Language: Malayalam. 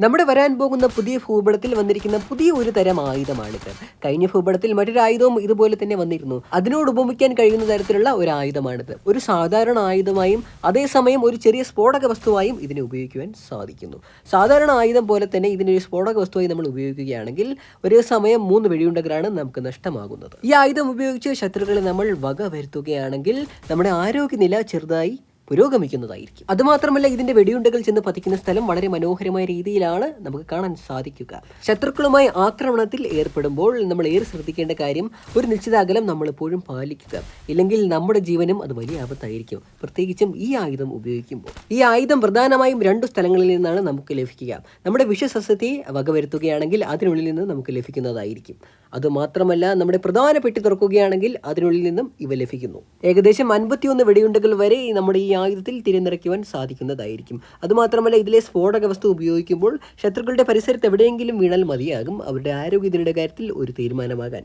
നമ്മുടെ വരാൻ പോകുന്ന പുതിയ ഭൂപടത്തിൽ വന്നിരിക്കുന്ന പുതിയ ഒരു തരം ആയുധമാണിത്. കഴിഞ്ഞ ഭൂപടത്തിൽ മറ്റൊരു ആയുധവും ഇതുപോലെ തന്നെ വന്നിരുന്നു. അതിനോട് ഉപമിക്കാൻ കഴിയുന്ന തരത്തിലുള്ള ഒരു ആയുധമാണിത്. ഒരു സാധാരണ ആയുധമായും അതേസമയം ഒരു ചെറിയ സ്ഫോടക വസ്തുവായും ഇതിനെ ഉപയോഗിക്കുവാൻ സാധിക്കുന്നു. സാധാരണ ആയുധം പോലെ തന്നെ ഇതിനൊരു സ്ഫോടക വസ്തുവായി നമ്മൾ ഉപയോഗിക്കുകയാണെങ്കിൽ ഒരേ സമയം മൂന്ന് വെടിയുണ്ടകളാണ് നമുക്ക് നഷ്ടമാകുന്നത്. ഈ ആയുധം ഉപയോഗിച്ച് ശത്രുക്കളെ നമ്മൾ വക വരുത്തുകയാണെങ്കിൽ നമ്മുടെ ആരോഗ്യനില ചെറുതായി പുരോഗമിക്കുന്നതായിരിക്കും. അതുമാത്രമല്ല ഇതിന്റെ വെടിയുണ്ടകൾ ചെന്ന് പതിക്കുന്ന സ്ഥലം വളരെ മനോഹരമായ രീതിയിലാണ് നമുക്ക് കാണാൻ സാധിക്കുക. ശത്രുക്കളുമായി ആക്രമണത്തിൽ ഏർപ്പെടുമ്പോൾ നമ്മൾ ഏറെ ശ്രദ്ധിക്കേണ്ട കാര്യം ഒരു നിശ്ചിത അകലം നമ്മൾ എപ്പോഴും പാലിക്കുക. ഇല്ലെങ്കിൽ നമ്മുടെ ജീവനും അത് വലിയ ആപത്തായിരിക്കും. പ്രത്യേകിച്ചും ഈ ആയുധം ഉപയോഗിക്കുമ്പോൾ. ഈ ആയുധം പ്രധാനമായും രണ്ടു സ്ഥലങ്ങളിൽ നിന്നാണ് നമുക്ക് ലഭിക്കുക. നമ്മുടെ വിഷസസ്യത്തെ വകവരുത്തുകയാണെങ്കിൽ അതിനുള്ളിൽ നിന്ന് നമുക്ക് ലഭിക്കുന്നതായിരിക്കും. അതുമാത്രമല്ല നമ്മുടെ പ്രധാന പെട്ടി തുറക്കുകയാണെങ്കിൽ അതിനുള്ളിൽ നിന്നും ഇവ ലഭിക്കുന്നു. ഏകദേശം അൻപത്തിയൊന്ന് വെടിയുണ്ടകൾ വരെ നമ്മുടെ ഈ ആയുധത്തിൽ തിരിനിറയ്ക്കുവാൻ സാധിക്കുന്നതായിരിക്കും. അതുമാത്രമല്ല ഇതിലെ സ്ഫോടക വസ്തു ഉപയോഗിക്കുമ്പോൾ ശത്രുക്കളുടെ പരിസരത്ത് എവിടെയെങ്കിലും വീണാൽ മതിയാകും. അവരുടെ ആരോഗ്യത്തിന്റെ കാര്യത്തിൽ ഒരു തീരുമാനമാകാൻ.